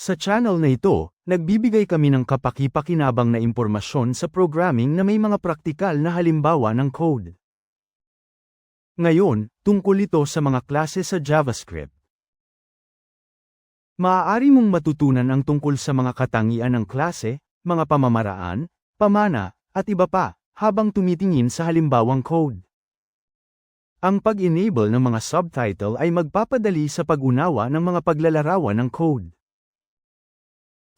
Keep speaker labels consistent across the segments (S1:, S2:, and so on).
S1: Sa channel na ito, nagbibigay kami ng kapaki-pakinabang na impormasyon sa programming na may mga praktikal na halimbawa ng code. Ngayon, tungkol ito sa mga klase sa JavaScript. Maaari mong matutunan ang tungkol sa mga katangian ng klase, mga pamamaraan, pamana, at iba pa, habang tumitingin sa halimbawang code. Ang pag-enable ng mga subtitle ay magpapadali sa pag-unawa ng mga paglalarawan ng code.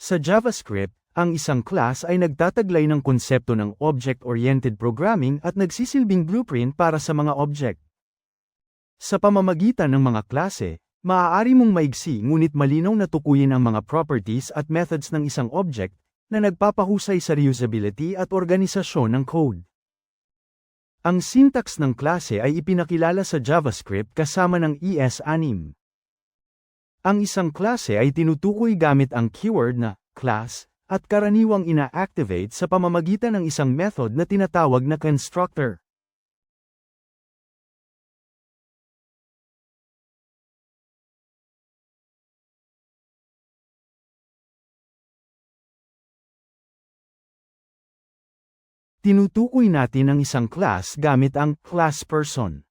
S1: Sa JavaScript, ang isang class ay nagtataglay ng konsepto ng object-oriented programming at nagsisilbing blueprint para sa mga object. Sa pamamagitan ng mga klase, maaari mong maigsi ngunit malinaw na tukuyin ang mga properties at methods ng isang object na nagpapahusay sa reusability at organisasyon ng code. Ang syntax ng klase ay ipinakilala sa JavaScript kasama ng ES6. Ang isang klase ay tinutukoy gamit ang keyword na class at karaniwang ina-activate sa pamamagitan ng isang method na tinatawag na constructor. Tinutukoy natin ang isang class gamit ang class person.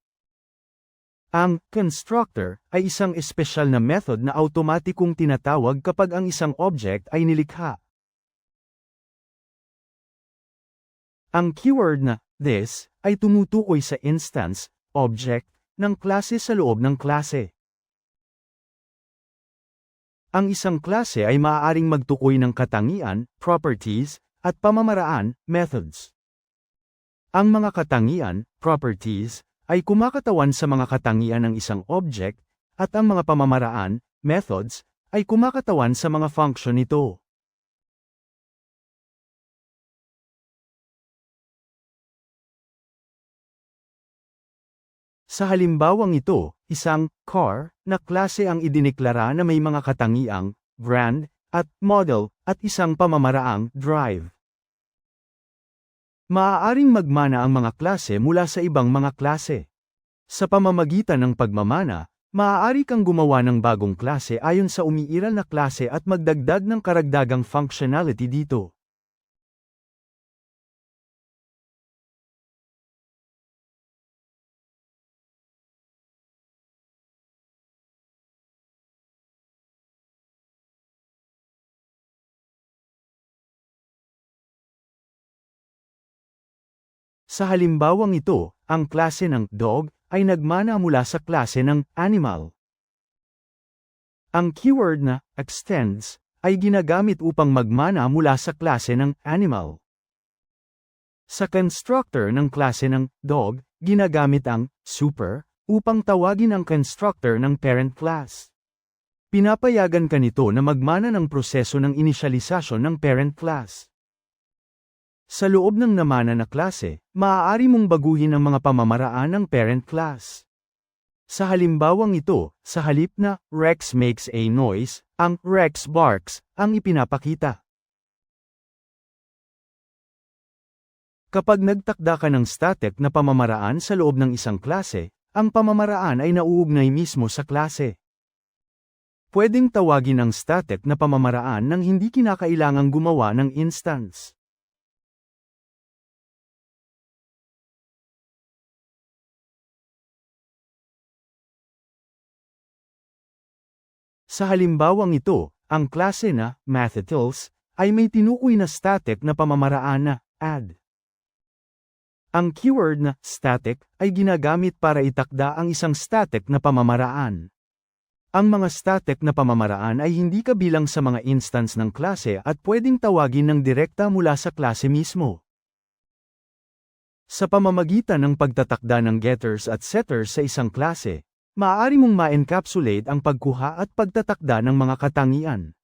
S1: Ang constructor ay isang espesyal na method na automatikong tinatawag kapag ang isang object ay nilikha. Ang keyword na this ay tumutukoy sa instance, object, ng klase sa loob ng klase. Ang isang klase ay maaaring magtukoy ng katangian, properties, at pamamaraan, methods. Ang mga katangian, properties, ay kumakatawan sa mga katangian ng isang object, at ang mga pamamaraan, methods, ay kumakatawan sa mga function nito. Sa halimbawang ito, isang car na klase ang idineklara na may mga katangiang brand at model at isang pamamaraang drive. Maaaring magmana ang mga klase mula sa ibang mga klase. Sa pamamagitan ng pagmamana, maaari kang gumawa ng bagong klase ayon sa umiiral na klase at magdagdag ng karagdagang functionality dito. Sa halimbawang ito, ang klase ng dog ay nagmana mula sa klase ng animal. Ang keyword na extends ay ginagamit upang magmana mula sa klase ng animal. Sa constructor ng klase ng dog, ginagamit ang super upang tawagin ang constructor ng parent class. Pinapayagan ka nito na magmana ng proseso ng inisyalisasyon ng parent class. Sa loob ng namana na klase, maaari mong baguhin ang mga pamamaraan ng parent class. Sa halimbawang ito, sa halip na Rex makes a noise, ang Rex barks ang ipinapakita. Kapag nagtakda ka ng static na pamamaraan sa loob ng isang klase, ang pamamaraan ay nauugnay mismo sa klase. Pwedeng tawagin ang static na pamamaraan nang hindi kinakailangang gumawa ng instance. Sa halimbawang ito, ang klase na Mathitils ay may tinukoy na static na pamamaraan na add. Ang keyword na static ay ginagamit para itakda ang isang static na pamamaraan. Ang mga static na pamamaraan ay hindi kabilang sa mga instance ng klase at pwedeng tawagin ng direkta mula sa klase mismo. Sa pamamagitan ng pagtatakda ng getters at setters sa isang klase, Maaari mong ma-encapsulate ang pagkuha at pagtatakda ng mga katangian.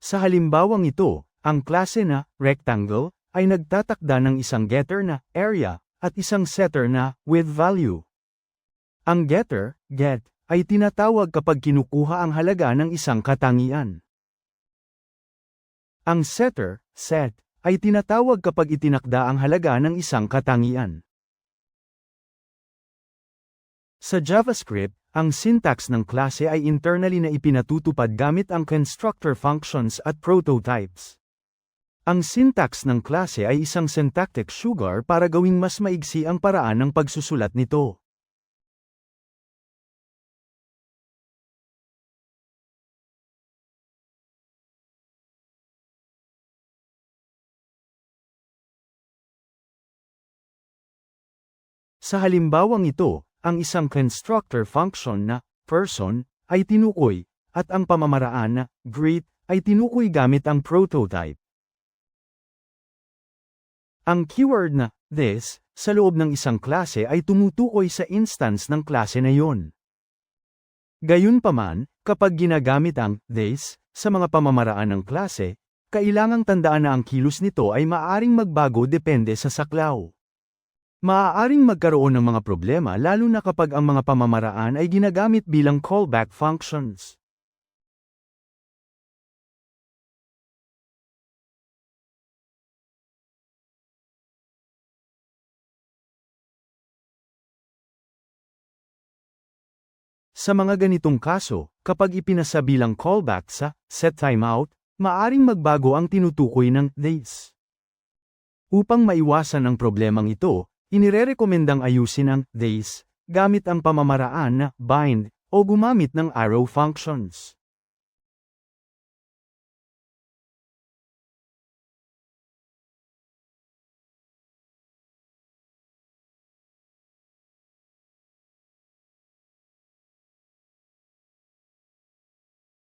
S1: Sa halimbawang ito, ang klase na rectangle ay nagtatakda ng isang getter na area at isang setter na with value. Ang getter, get, ay tinatawag kapag kinukuha ang halaga ng isang katangian. Ang setter, set, ay tinatawag kapag itinakda ang halaga ng isang katangian. Sa JavaScript, ang syntax ng klase ay internally na ipinatutupad gamit ang constructor functions at prototypes. Ang syntax ng klase ay isang syntactic sugar para gawing mas maigsi ang paraan ng pagsusulat nito. Sa halimbawang ito, ang isang constructor function na person ay tinukoy, at ang pamamaraan na greet ay tinukoy gamit ang prototype. Ang keyword na this sa loob ng isang klase ay tumutukoy sa instance ng klase na yon. Gayunpaman, kapag ginagamit ang this sa mga pamamaraan ng klase, kailangang tandaan na ang kilos nito ay maaaring magbago depende sa saklaw. Maaaring magkaroon ng mga problema lalo na kapag ang mga pamamaraan ay ginagamit bilang callback functions. Sa mga ganitong kaso, kapag ipinasa bilang callback sa set timeout, maaring magbago ang tinutukoy ng this. Upang maiwasan ang problemang ito, inirerekomendang ayusin ang this gamit ang pamamaraan na bind o gumamit ng arrow functions.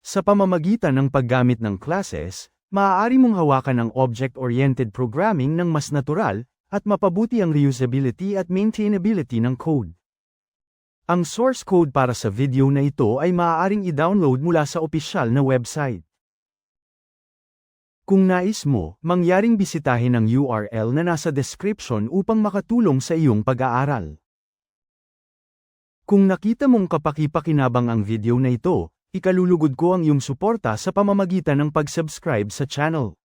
S1: Sa pamamagitan ng paggamit ng classes, maaari mong hawakan ang object-oriented programming ng mas natural, at mapabuti ang reusability at maintainability ng code. Ang source code para sa video na ito ay maaaring i-download mula sa opisyal na website. Kung nais mo, mangyaring bisitahin ang URL na nasa description upang makatulong sa iyong pag-aaral. Kung nakita mong kapaki-pakinabang ang video na ito, ikalulugod ko ang iyong suporta sa pamamagitan ng pag-subscribe sa channel.